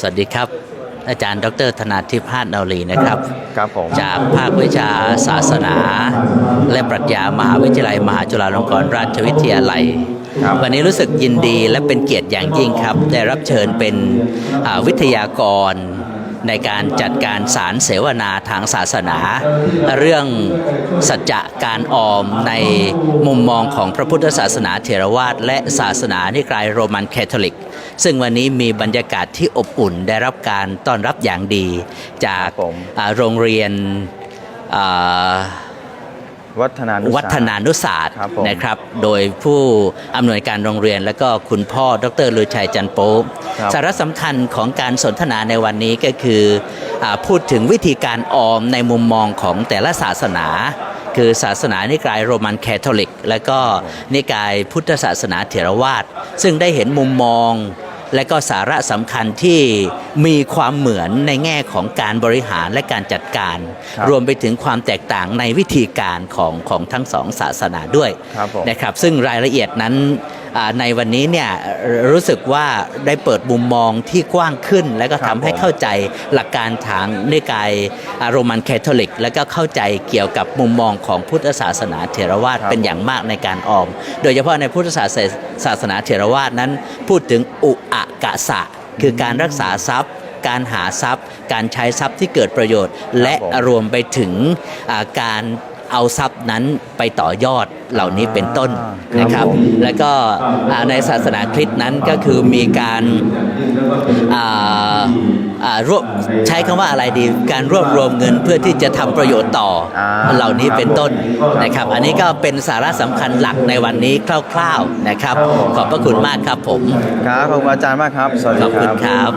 สวัสดีครับ อาจารย์ ดรธนาทิพย์พาดนาลีนะครับ ครับผมจากภาควิชาศาสนา และปรัชญามหาวิทยาลัยมหาจุฬาลงกรณราชวิทยาลัยครับวันนี้รู้สึกยินดีและเป็นเกียรติอย่างยิ่งครับ ได้รับเชิญเป็นอ่าวิทยากร ในการจัดการสารเสวนาทางศาสนา เรื่องสัจจะการออมในมุมมองของพระพุทธศาสนาเถรวาทและศาสนานิกายโรมันคาทอลิก ซึ่งวันนี้มีบรรยากาศที่อบอุ่นได้รับการต้อนรับอย่างดี จากครับผมอ่าโรงเรียนอ่า วัฒนานุสรวัฒนานุศาสตร์ครับผม นะครับ โดยผู้อำนวยการโรงเรียน และก็คุณพ่อดรลือชัยจันโป๊ะครับสาระสำคัญของการสนทนาในวันนี้ก็คืออาพูดถึงวิธีการออมในมุมมองของแต่ละศาสนา คือศาสนานิกายโรมันคาทอลิก และก็นิกายพุทธศาสนาเถรวาทซึ่งได้เห็นมุมมอง และก็สาระสำคัญที่มีความเหมือนในแง่ของการบริหารและการจัดการครับรวมไปถึงความแตกต่างในวิธีการของของทั้งสองศาสนาด้วยครับผมนะครับ ซึ่งรายละเอียดนั้นอ่าในวันนี้เนี่ยรู้สึกว่าได้เปิดมุมมองที่กว้างขึ้น และก็ครัทำบให้ผมเข้าใจหลักการทางนิกายอ่าโรมันคาทอลิก และก็เข้าใจเกี่ยวกับมุมมองของพุทธศาสนาเถรวาทครับเป็นอย่างมากในการออม โดยเฉพาะในพุทธศาสนาศาสนาเถรวาทนั้น พูดถึงอุอะกะสะ คือการรักษาทรัพย์ การหาทรัพย์ การใช้ทรัพย์ที่เกิดประโยชน์ และผมรวมไปถึงอ่าการเอาทรัพย์นั้นไปต่อยอดเหล่านี้เป็นต้นอ่านะครับครับผมแล้วก็อ่าในศาสนาคริสต์นั้นก็คือมีการอ่าอ่า รวบใช้คำว่าอะไรดี การรวบรวมเงินเพื่อที่จะทำประโยชน์ต่ออาเหล่านี้เป็นต้นนะครับ อันนี้ก็เป็นสาระสำคัญหลักในวันนี้คร่าว ๆนะครับ ขอบพระคุณมากครับผม ครับขอบคุณอาจารย์มากครับสวัสดีขอบคคุณรับครับ